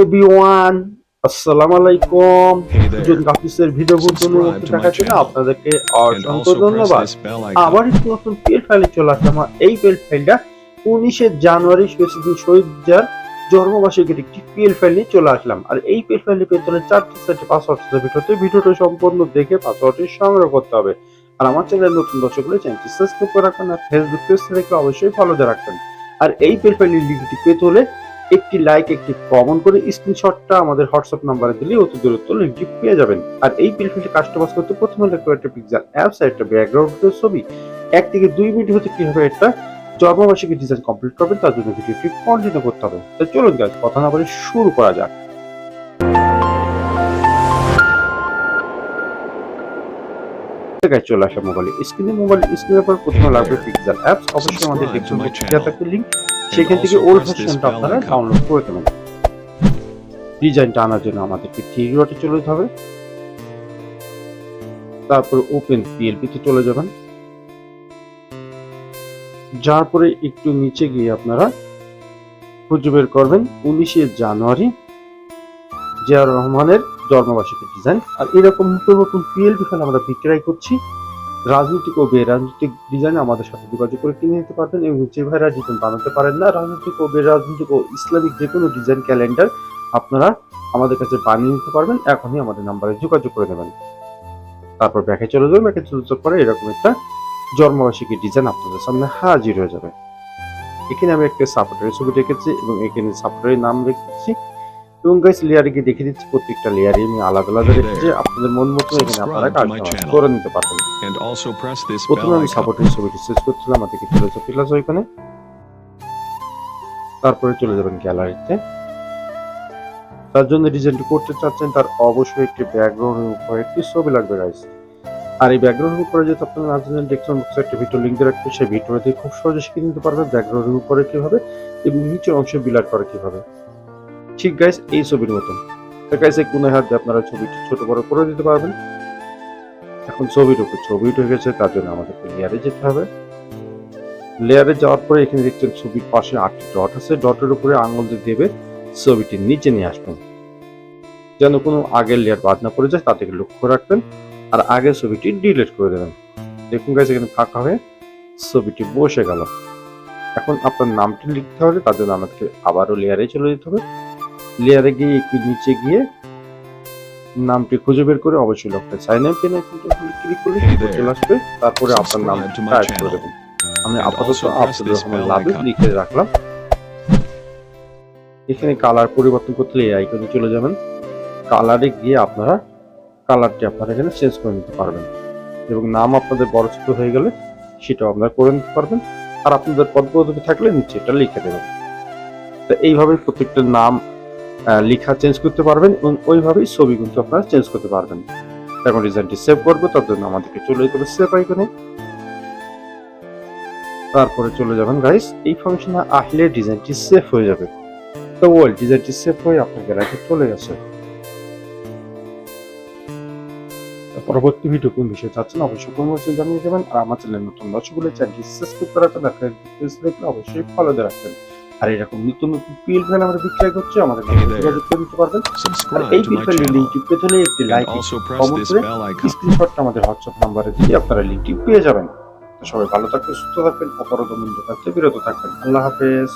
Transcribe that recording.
Everyone আসসালামু আলাইকুম. দুজন গ্রাফিক্সের ভিডিও গুলো জন্য channel. আপনাদেরকে অসংখ্য ধন্যবাদ। আবার একটু নতুন পেল ফাইলে চলে আসলাম। আর এই পেল ফাইলটা উনিশে জানুয়ারি স্পেসিফিক শহীদজার জন্মবার্ষিকীর একটি পিএল ফাইল নিয়ে চলে আসলাম। আর এই পিএল ফাইলের পেছনে চারটি চারটি পাসওয়ার্ড ভিডিওতে ভিডিওটা সম্পূর্ণ দেখে পাসওয়ার্ডটি সংগ্রহ করতে হবে। আর আমার চ্যানেলের নতুন দর্শক হলে চ্যানেলটি সাবস্ক্রাইব করে রাখবেন। আর ফেসবুক পেজ থেকে অবশ্যই ফলো দিয়ে রাখবেন। আর এই পেল ফাইলের লিঙ্কটি পেতে হলে একটি লাইক একটি কমেন্ট করে স্ক্রিনশটটা আমাদের হোয়াটসঅ্যাপ নাম্বারে দিলে অতি দূরত্ব লিঙ্কটি পেয়ে যাবেন। আর এই পিল কাস্টমাইজ করতে প্রথমে লাগবে একটা পিক্সেল অ্যাপস আর একটা ব্যাকগ্রাউন্ড ছবি। এক থেকে দুই মিনিট হতে কীভাবে একটা জন্মবার্ষিকী ডিজাইন কমপ্লিট করবেন তার জন্য ভিডিওটি কন্টিনিউ করতে হবে। তো চলুন গাছ কথা না বলে শুরু করা যাক। চলে আসা মোবাইল স্ক্রিনে মোবাইল স্ক্রিনের পর প্রথমে লাগবে পিক্সেল অ্যাপস অবশ্যই আমাদের to দেওয়া থাকবে লিংক সেখান থেকে ওল্ড ভার্সনটা আপনারা ডাউনলোড করে দেবেন। ডিজাইনটা আনার জন্য আমাদেরকে থ্রি ডটে চলে যেতে হবে। তারপর ওপেন পিএলপি তে চলে যাবেন। যার পরে একটু নিচে গিয়ে আপনারা খুঁজে বের করবেন উনিশে জানুয়ারি জিয়াউর রহমানের জন্মবার্ষিকী ডিজাইন আর এরকম নতুন নতুন পিএলপি ফাইল আমরা বিক্রয় করছি। রাজনৈতিক ও বেরাজনৈতিক ডিজাইন আমাদের সাথে যোগাযোগ করে কিনে নিতে পারবেন এবং যে ভাইরা ডিজাইন বানাতে পারেন না, রাজনৈতিক ও বেরাজনৈতিক ও ইসলামিক যে কোনো ডিজাইন ক্যালেন্ডার আপনারা আমাদের কাছে বানিয়ে নিতে পারবেন। এখনই আমাদের নাম্বারে যোগাযোগ করে নেবেন। তারপর ব্যাকে চলে যাবে ব্যাকে চলে যাওয়ার পরে এরকম একটা জন্মবার্ষিকী ডিজাইন আপনাদের সামনে হাজির হয়ে যাবে। এখানে আমি একটা সাপোর্টারের ছবি রেখেছি এবং এখানে সাপোর্টারের নাম রেখেছি। এবং গাইস লেয়ারে গিয়ে দেখে দিচ্ছি প্রত্যেকটা লেয়ারে আমি আলাদা আলাদা রেখেছি আপনাদের মন মতো এখানে আপনারা কাজ করে নিতে পারবেন। প্রথমে আমি. সাপোর্টের ছবিটি শেষ করছিলাম আমাদেরকে চলে যাচ্ছে প্লাস ওইখানে। তারপরে চলে যাবেন গ্যালারিতে তার জন্য ডিজাইনটি করতে চাচ্ছেন তার অবশ্যই একটি ব্যাকগ্রাউন্ডের উপরে একটি ছবি লাগবে গাইস আর এই ব্যাকগ্রাউন্ডের উপরে যেহেতু আপনারা না জানেন বক্সে একটা ভিডিও লিঙ্ক দিয়ে রাখবে সেই ভিডিওতে খুব সহজে শিখে নিতে পারবেন ব্যাকগ্রাউন্ডের উপরে কীভাবে এবং নিচের অংশে বিলাট করে কীভাবে। ঠিক গাইস এই ছবির মতন গাইস এই কোনায় হাত আপনারা ছবিটি ছোট বড় করে দিতে পারবেন। এখন ছবির উপর ছবি উঠে গেছে, তার জন্য আমাদেরকে লেয়ারে যেতে হবে। লেয়ারে যাওয়ার পরে এখানে দেখছেন ছবির পাশে আটটি ডট আছে। ডটের উপরে আঙুল দিয়ে দেবে, ছবিটি নিচে নিয়ে আসবেন। যেন কোনো আগের লেয়ার বাদ না পড়ে যায় তা থেকে লক্ষ্য রাখবেন আর আগের ছবিটি ডিলিট করে দেবেন। দেখুন গাইস এখানে ফাঁকা হয়ে ছবিটি বসে গেল। এখন আপনার নামটি লিখতে হবে, তার জন্য আমাদেরকে আবারও লেয়ারে চলে যেতে হবে। লেয়ারে গিয়ে একটু নিচে গিয়ে নামটি খুঁজে বের করে অবশ্যই লকটা সাইন আপ পেন ক্লিক করলে চলে আসবে। তারপরে আপনার নাম টাইপ করে দেবেন। আমি আপাতত আব্দুল রহমান লাভে লিখে রাখলাম। এখানে কালার পরিবর্তন করতে এই আইকনে চলে যাবেন। কালারে গিয়ে আপনারা কালারটি আপনারা এখানে চেঞ্জ করে নিতে পারবেন। এবং নাম আপনাদের বড় ছোট হয়ে গেলে সেটাও আপনারা করে নিতে পারবেন। আর আপনাদের পদ থাকলে নিচে এটা লিখে দেবেন। তো এইভাবে প্রত্যেকটা নাম লেখা চেঞ্জ করতে পারবেন এবং ওইভাবেই ছবি কিন্তু আপনারা চেঞ্জ করতে পারবেন। এখন ডিজাইনটি সেভ করব, তার জন্য আমাদেরকে চলে যেতে হবে সেভ আইকনে তারপরে চলে যাবেন গাইস এই ফাংশনে আসলে ডিজাইনটি সেভ হয়ে যাবে। তো ওয়েল ডিজাইনটি সেভ হয়ে আপনার গ্যালারিতে চলে গেছে। পরবর্তী ভিডিও কোন বিষয়ে চাচ্ছেন অবশ্যই কমেন্টে জানিয়ে দেবেন। আর আমার চ্যানেল নতুন দর্শক হলে চ্যানেলটি সাবস্ক্রাইব করে রাখবেন আর অবশ্যই ফলো দিয়ে রাখবেন। আর এরকম নতুন নতুন পিএল ফ্যান আমরা বিক্রয় করছি আমাদের যোগাযোগ করে নিতে পারবেন। আর এই পিএল ফ্যানের. লিঙ্কটি পেছনে একটি লাইক কমেন্ট করে স্ক্রিনশটটা আমাদের হোয়াটসঅ্যাপ নাম্বারে দিয়ে আপনারা লিঙ্কটি পেয়ে যাবেন। সবাই ভালো থাকবেন সুস্থ থাকবেন অপরাধ মন্দ থাকতে বিরত থাকবেন। আল্লাহ হাফেজ।